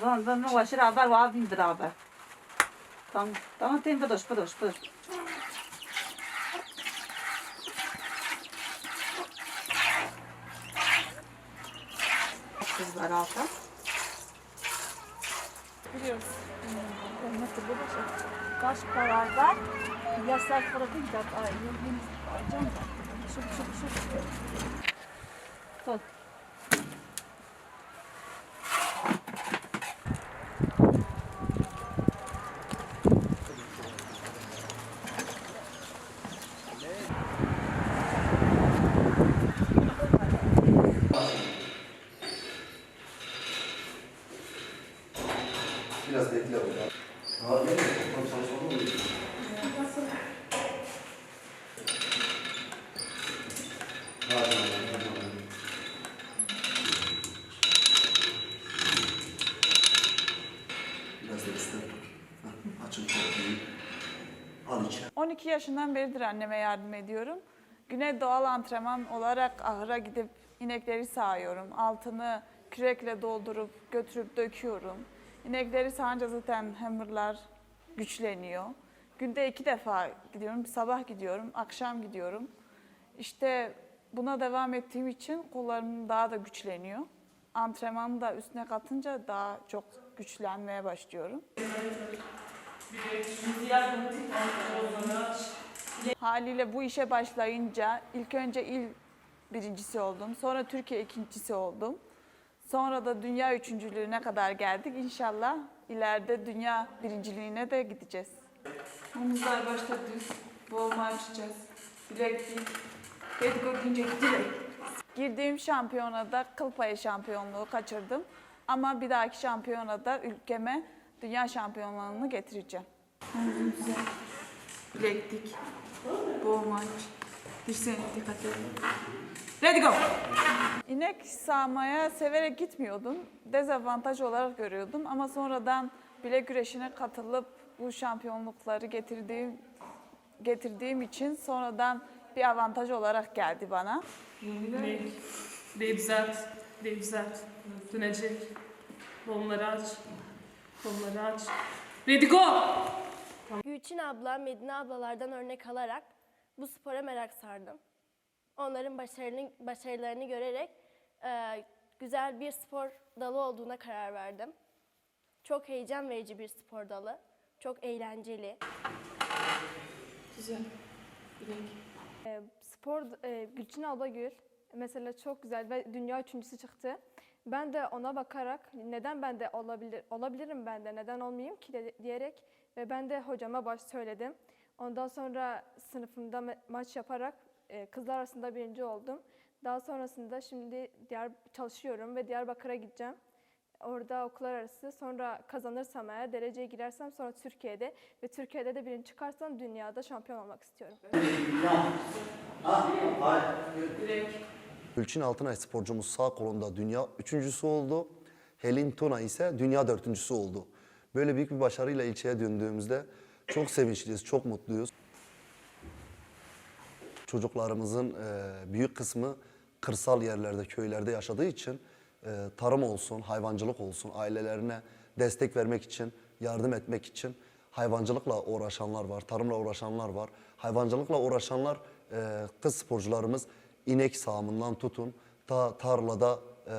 Dann, dann noch was aber war wieder aber. Dann, dann tem pedos, pedos, pedos. Kızlar alta. Biliyoruz. Nasıl bu da şey. Kaç para ver? Yasak para değil da. Şup şup şup. Tut. Biraz bekle orada. Ha, ne? Toplam çalışmalı mı? Biraz da ıslık. Hah, Açın kapıyı. Al içeri. 12 yaşından beridir anneme yardım ediyorum. Güne doğal antrenman olarak ahıra gidip inekleri sağıyorum. Altını kürekle doldurup götürüp döküyorum. İnekleri sağınca zaten hamurlar güçleniyor. Günde iki defa gidiyorum. Sabah gidiyorum, akşam gidiyorum. İşte buna devam ettiğim için kollarım daha da güçleniyor. Antrenmanı da üstüne katınca daha çok güçlenmeye başlıyorum. Haliyle bu işe başlayınca ilk önce il birincisi oldum. Sonra Türkiye ikincisi oldum. Sonra da dünya üçüncülüğüne kadar geldik. İnşallah ileride dünya birinciliğine de gideceğiz. Omuzlar başta düz. Boğulma açacağız. Bilek değil. Deyince direkt. Girdiğim şampiyonada kıl payı şampiyonluğu kaçırdım. Ama bir dahaki şampiyonada ülkeme dünya şampiyonluğunu getireceğim. Bileklik, boğmaç, dirseğine dikkat edin. Ready go! İnek sağmaya severek gitmiyordum. Dezavantaj olarak görüyordum ama sonradan bilek güreşine katılıp bu şampiyonlukları getirdiğim getirdiğim için sonradan bir avantaj olarak geldi bana. Düzelt, bileği düzelt. Dönecek. Kolları aç. Kolları aç. Ready go! Gülçin abla, Medine ablalardan örnek alarak bu spora merak sardım. Onların başarılarını, başarılarını görerek e, güzel bir spor dalı olduğuna karar verdim. Çok heyecan verici bir spor dalı. Çok eğlenceli. Güzel. Bilek. E, spor e, Gülçin Ablagül mesela çok güzel ve dünya üçüncüsü çıktı. Ben de ona bakarak neden ben de olabilir olabilirim ben de neden olmayayım ki de- diyerek ve ben de hocama baş söyledim. Ondan sonra sınıfımda ma- maç yaparak e, kızlar arasında birinci oldum. Daha sonrasında şimdi diğer çalışıyorum ve Diyarbakır'a gideceğim. Orada okullar arası sonra kazanırsam eğer dereceye girersem sonra Türkiye'de ve Türkiye'de de birinci çıkarsam dünyada şampiyon olmak istiyorum. Gülçin Altınay sporcumuz sağ kolunda dünya üçüncüsü oldu. Helin Tuna ise dünya dördüncüsü oldu. Böyle büyük bir başarıyla ilçeye döndüğümüzde çok sevinçliyiz, çok mutluyuz. Çocuklarımızın e, büyük kısmı kırsal yerlerde, köylerde yaşadığı için e, tarım olsun, hayvancılık olsun, ailelerine destek vermek için, yardım etmek için hayvancılıkla uğraşanlar var, tarımla uğraşanlar var. Hayvancılıkla uğraşanlar e, kız sporcularımız inek sağımından tutun, ta tarlada e,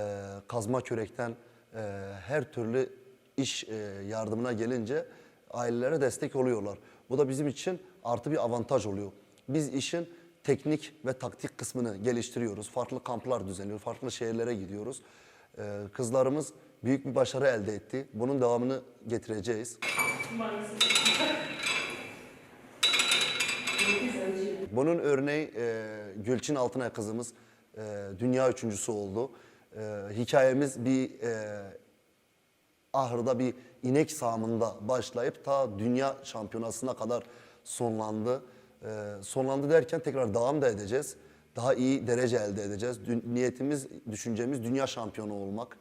kazma kürekten e, her türlü iş e, yardımına gelince ailelere destek oluyorlar. Bu da bizim için artı bir avantaj oluyor. Biz işin teknik ve taktik kısmını geliştiriyoruz. Farklı kamplar düzenliyoruz, farklı şehirlere gidiyoruz. Ee, kızlarımız büyük bir başarı elde etti. Bunun devamını getireceğiz. Bunun örneği e, Gülçin Altınay kızımız e, dünya üçüncüsü oldu. E, hikayemiz bir e, ahırda bir inek sağımında başlayıp ta dünya şampiyonasına kadar sonlandı. Ee, sonlandı derken tekrar devam da edeceğiz. Daha iyi derece elde edeceğiz. Dün- niyetimiz, düşüncemiz dünya şampiyonu olmak.